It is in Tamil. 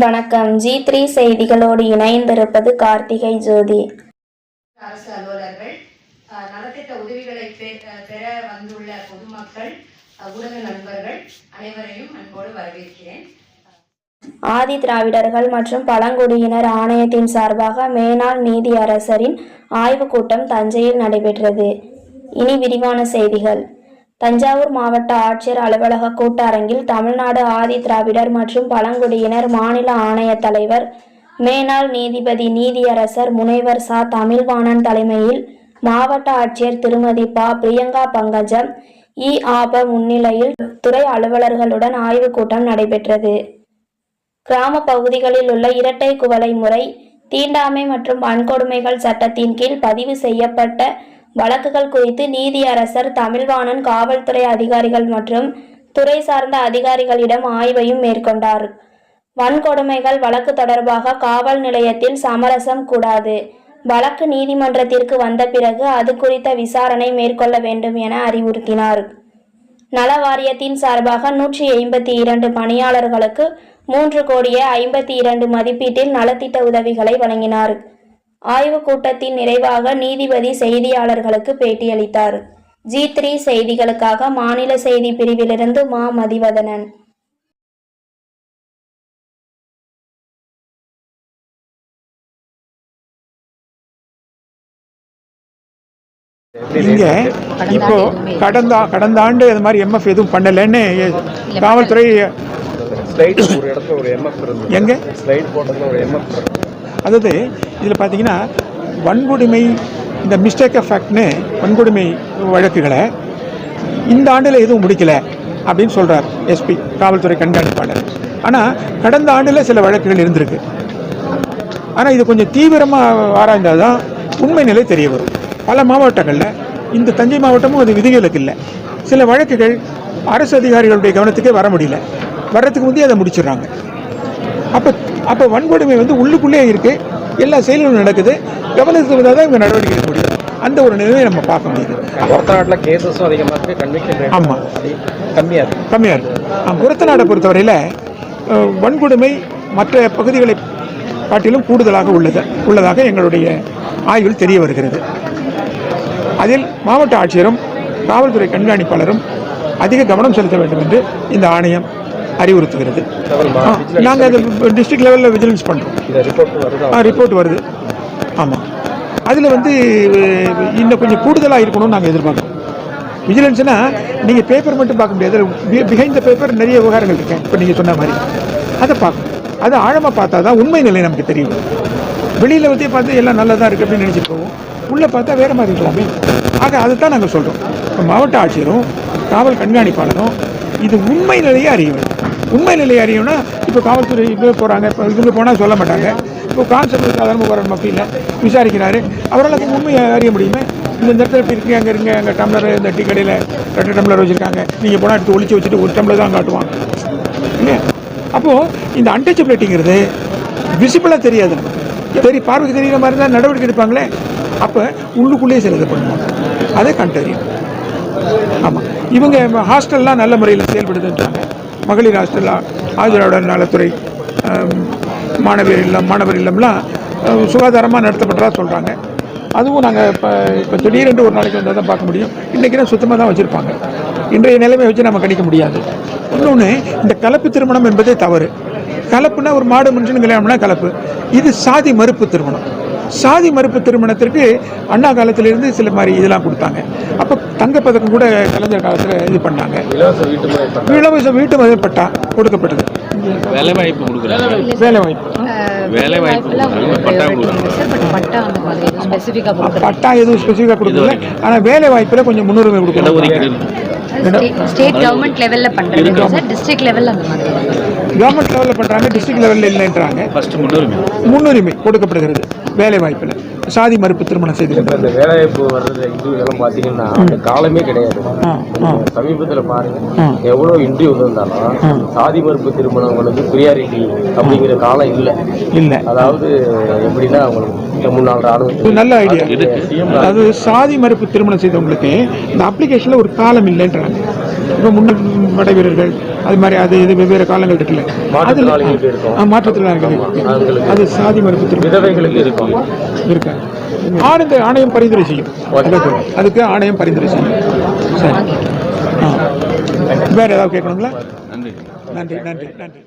வணக்கம். ஜி த்ரீ செய்திகளோடு இணைந்திருப்பது கார்த்திகை ஜோதி. அரசு அலுவலர்கள் நலத்திட்ட உதவிகளை பெற வந்துள்ள பொதுமக்கள் ஊடக நண்பர்கள் அனைவரையும் அன்போடு வரவேற்கிறேன். ஆதி திராவிடர்கள் மற்றும் பழங்குடியினர் ஆணையத்தின் சார்பாக மேனாள் நீதியரசரின் ஆய்வுக் கூட்டம் தஞ்சையில் நடைபெற்றது. இனி விரிவான செய்திகள். தஞ்சாவூர் மாவட்ட ஆட்சியர் அலுவலக கூட்டரங்கில் தமிழ்நாடு ஆதி திராவிடர் மற்றும் பழங்குடியினர் மாநில ஆணைய தலைவர் மேனாள் நீதிபதி நீதியரசர் முனைவர் சா. தமிழ்வாணன் தலைமையில் மாவட்ட ஆட்சியர் திருமதி பா. பிரியங்கா பங்கஜம் இ. ஆப முன்னிலையில் துறை அலுவலர்களுடன் ஆய்வுக் கூட்டம் நடைபெற்றது. கிராம பகுதிகளில் உள்ள இரட்டை குவளை முறை தீண்டாமை மற்றும் வன்கொடுமைகள் சட்டத்தின் கீழ் பதிவு செய்யப்பட்ட வழக்குகள் குறித்து நீதியரசர் தமிழ்வாணன் காவல்துறை அதிகாரிகள் மற்றும் துறை சார்ந்த அதிகாரிகளிடம் ஆய்வையும் மேற்கொண்டார். வன்கொடுமைகள் வழக்கு தொடர்பாக காவல் நிலையத்தில் சமரசம் கூடாது. வழக்கு நீதிமன்றத்திற்கு வந்த பிறகு அது குறித்த விசாரணை மேற்கொள்ள வேண்டும் என அறிவுறுத்தினார். நல வாரியத்தின் சார்பாக நூற்றி ஐம்பத்தி இரண்டு பணியாளர்களுக்கு மூன்று கோடியே ஐம்பத்தி இரண்டு மதிப்பீட்டில் நலத்திட்ட உதவிகளை வழங்கினார். ஆய்வுக் கூட்டத்தின் நிறைவாக நீதிபதி செய்தியாளர்களுக்கு பேட்டியளித்தார். ஜி த்ரீ செய்திகளுக்காக மாநில செய்தி பிரிவிலிருந்து மா. மதிவதனன். இங்க இப்போ கடந்த கடந்த ஆண்டு அது மாதிரி எம்எஃப் எதுவும் பண்ணலைன்னு காவல்துறை எங்க? அதாவது இதில் பார்த்தீங்கன்னா வன்கொடுமை இந்த மிஸ்டேக் எஃபெக்ட்னு வன்கொடுமை வழக்குகளை இந்த ஆண்டில் எதுவும் முடிக்கல அப்படின்னு சொல்கிறார் எஸ்பி காவல்துறை கண்காணிப்பாளர். ஆனால் கடந்த ஆண்டில் சில வழக்குகள் இருந்திருக்கு. ஆனால் இது கொஞ்சம் தீவிரமாக ஆராய்ந்தால் தான் உண்மை நிலை தெரிய வரும். பல மாவட்டங்களில் இந்த தஞ்சை மாவட்டமும் அது விதிகளுக்கு இல்லை. சில வழக்குகள் அரசு அதிகாரிகளுடைய கவனத்துக்கே வர முடியல. வர்றதுக்கு முந்தைய அதை முடிச்சிடுறாங்க. அப்போ அப்போ வன்கொடுமை வந்து உள்ளுக்குள்ளே இருக்குது எல்லா செயல்களும் நடக்குது. கவனத்துக்கு வந்தால் தான் இவங்க நடவடிக்கை எடுக்க முடியும். அந்த ஒரு நிலையை நம்ம பார்க்க முடியுது. ஒருத்த நாட்டில் கேசஸும் அதிகமாக இருக்குது கன்விக்ஷன் ரேட் ஆமா. கம்மியாக இருக்குது கம்மியாக இருக்குது புறத்த நாடை பொறுத்தவரையில் வன்கொடுமை மற்ற பகுதிகளை காட்டிலும் கூடுதலாக உள்ளது. உள்ளதாக எங்களுடைய ஆய்வில் தெரிய வருகிறது. அதில் மாவட்ட ஆட்சியரும் காவல்துறை கண்காணிப்பாளரும் அதிக கவனம் செலுத்த வேண்டும் என்று இந்த ஆணையம் அறிவுறுத்துகிறது. நாங்கள் அது டிஸ்ட்ரிக்ட் லெவலில் விஜிலன்ஸ் பண்ணுறோம் ரிப்போர்ட் வருதா? ஆ ரிப்போர்ட் வருது. ஆமாம் அதில் வந்து இன்னும் கொஞ்சம் கூடுதலாக இருக்கணும்னு நாங்கள் எதிர்பார்க்குறோம். விஜிலன்ஸ்னா நீங்கள் பேப்பர் மட்டும் பார்க்க முடியாது. பிஹைண்ட் த பேப்பர் நிறைய விவகாரங்கள் இருக்கேன் இப்போ நீங்கள் சொன்ன மாதிரி. அதை பார்க்கணும். அதை ஆழமாக பார்த்தா தான் உண்மை நிலை நமக்கு தெரியும். வெளியில் வந்து பார்த்து எல்லாம் நல்லதாக இருக்குது அப்படின்னு நினச்சிட்டு போவோம். உள்ளே பார்த்தா வேறு மாதிரி இருக்கலாமே. ஆக அதை தான் நாங்கள் சொல்கிறோம் இப்போ மாவட்ட ஆட்சியரும் காவல் கண்காணிப்பாளரும் இது உண்மை நிலையை அறிய வேண்டும். உண்மை நிலையை அறியணும்னா இப்போ காவல்துறை இப்போ போகிறாங்க இப்போ இவங்க போனால் சொல்ல மாட்டாங்க. இப்போ கான்ஸ்டபிள் சாதாரண போகிற மஃபியில் விசாரிக்கிறாரு. அவரால் அது உண்மையை அறிய முடியுமே? இந்த இந்த இடத்துல இப்படி இருக்கு அங்கே இருங்க அங்கே டம்ளர் இந்த டீ கடையில் ரெண்டு டம்ளர் வச்சுருக்காங்க. நீங்கள் போனால் எடுத்து ஒழிச்சு வச்சுட்டு ஒரு டம்ளர் தான் காட்டுவான். இல்லையா? அப்போது இந்த அன்டச்சபிலிட்டிங்கிறது விசிபிளாக தெரியாது. சரி பார்வைக்கு தெரிகிற மாதிரி தான் நடவடிக்கை எடுப்பாங்களே? அப்போ உள்ளுக்குள்ளேயே சிலது பண்ணுவாங்க. அதை கண்டறியும் ஆமாம் இவங்க ஹாஸ்டல்லாம் நல்ல முறையில் செயல்படுதுன்றாங்க. மகளிர் ஹாஸ்டல்லாம் ஆஜராவுடன் நலத்துறை மாணவியர் இல்லம் மாணவர் இல்லம்லாம் சுகாதாரமாக நடத்தப்பட்டதாக சொல்கிறாங்க அதுவும் நாங்கள் இப்போ இப்போ திடீரென்று ஒரு நாளைக்கு வந்தால் தான் பார்க்க முடியும். இன்றைக்கி தான் சுத்தமாக தான் வச்சுருப்பாங்க. இன்றைய நிலைமை வச்சு நம்ம கணிக்க முடியாது. இன்னொன்று இந்த கலப்பு திருமணம் என்பதே தவறு. கலப்புனா ஒரு மாடு மனுஷன் கல்யாணம்னா கலப்பு. இது சாதி மறுப்பு திருமணம். சாதி மறுப்பு திருமணத்திற்கு அண்ணா காலத்திலிருந்து சில மாதிரி இதெல்லாம் கொடுத்தாங்க. அப்போ தங்கப்பதக்கம் கூட கலைஞர் காலத்தில் இது பண்ணாங்க. இலவச வீட்டு முறை பட்டா இலவச வீட்டு மதிப்பு பட்டா கொடுக்கப்பட்டது. வேலை வாய்ப்பு கொடுக்குறாங்க. வேலை வாய்ப்பு. வேலை வாய்ப்பு. பட்டா கொடுக்குறாங்க. சார் பட் பட்டா அந்த மாதிரி ஸ்பெசிஃபிக்காக கொடுக்குறேன் பட்டா எதுவும் ஸ்பெசிஃபிக்காக கொடுக்கல. ஆனால் வேலை வாய்ப்பில் கொஞ்சம் முன்னுரிமை கொடுக்கணும். ஸ்டேட் கவர்மெண்ட் லெவலில் பண்ணுறது சார் டிஸ்ட்ரிக்ட் லெவலில் அந்த மாதிரி. கவர்மெண்ட் லெவலில் பண்ணுறாங்க டிஸ்ட்ரிக்ட் லெவலில் இல்லைன்றாங்க. ஃபர்ஸ்ட் முன்னுரிமை. முன்னுரிமை கொடுக்கப்படுகிறது வேலை வாய்ப்பில் சாதி மறுப்பு திருமணம் செய்து இந்த வேலைவாய்ப்பு வர்றது இன்டர்வியூ பார்த்தீங்கன்னா அந்த காலமே கிடையாது. சமீபத்தில் பாருங்க. எவ்வளோ இன்டர்வியூ வந்திருந்தாலும் சாதி மறுப்பு திருமணங்களுக்கு ப்ரியாரிட்டி அப்படிங்கிற காலம் இல்லை. இல்லை. அதாவது எப்படின்னா அவங்களுக்கு முன்னாள் ராணுவ இது நல்ல ஐடியா அதாவது சாதி மறுப்பு திருமணம் செய்தவங்களுக்கு இந்த அப்ளிகேஷனில் ஒரு காலம் இல்லைன்றாங்க. இப்போ முன்னாள் படை வீரர்கள் அது மாதிரி அது இது வெவ்வேறு காலங்கள் இருக்குல்ல. அதில் மாற்றுத்திறனாளிகள் அது சாதி மறுப்பு திருமணம். விதவைகளுக்கு இருக்கும். இருக்கா? ஆனந்த ஆணையம் பரிந்துரை செய்யும். அதுக்கு ஆணையம் பரிந்துரை செய்யும். சரி. வேற ஏதாவது கேட்கணுங்களா? நன்றி நன்றி நன்றி.